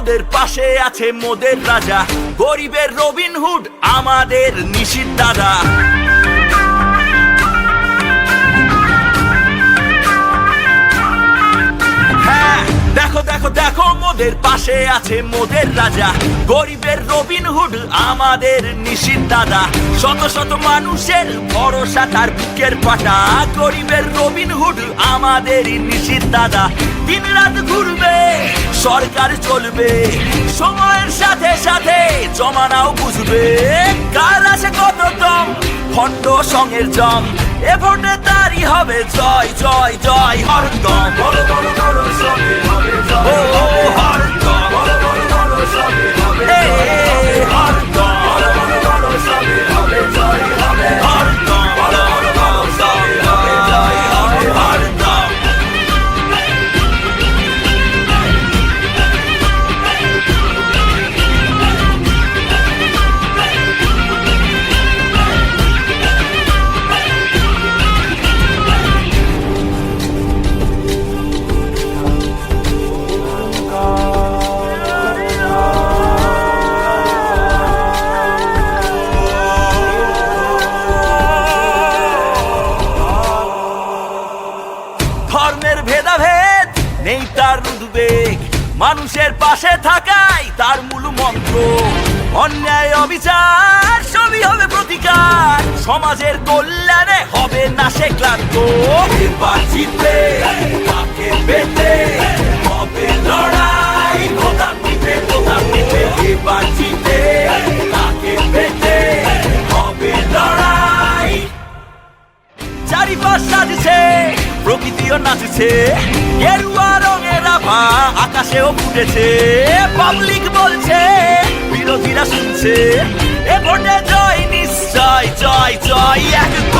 মোদের পাশে আছে মোদের রাজা। গরিবের রবিনহুড আমাদের নিশিত দাদা। হ্যাঁ দেখো দেখো দেখো, মোদের পাশে আছে মোদের রাজা। গরিবের রবিনহুড আমাদের নিশিত দাদা। শত শত মানুষের ভরসা তার বুকের পাটা গরিবের রবিনহুড আমাদের নিশিত দাদা। দিন রাত ঘুরবে, সরকার চলবে, সময়ের সাথে সাথে জমানাও বুঝবে। কার আছে কত দম খণ্ড সঙ্গের জম এ ভোটে তারই হবে জয় জয় জয়, হরদম। বড় বড় বড় সঙ্গে হবে জয় উদ্বেগ মানুষের পাশে থাকাই তার মূল মন্ত্র। অন্যায়, অবিচার, সবই হবে প্রতিকার। সমাজের কল্যাণে হবে না সে ক্লান্ত। চারিপাশ সাজছে, প্রকৃতিও নাচছে। গেরুয়া রঙের আভা আকাশেও ফুটেছে। পাবলিক বলছে, বিরোধীরা শুনছে। এ ভোটে জয়, নিশ্চয়, জয় জয় ও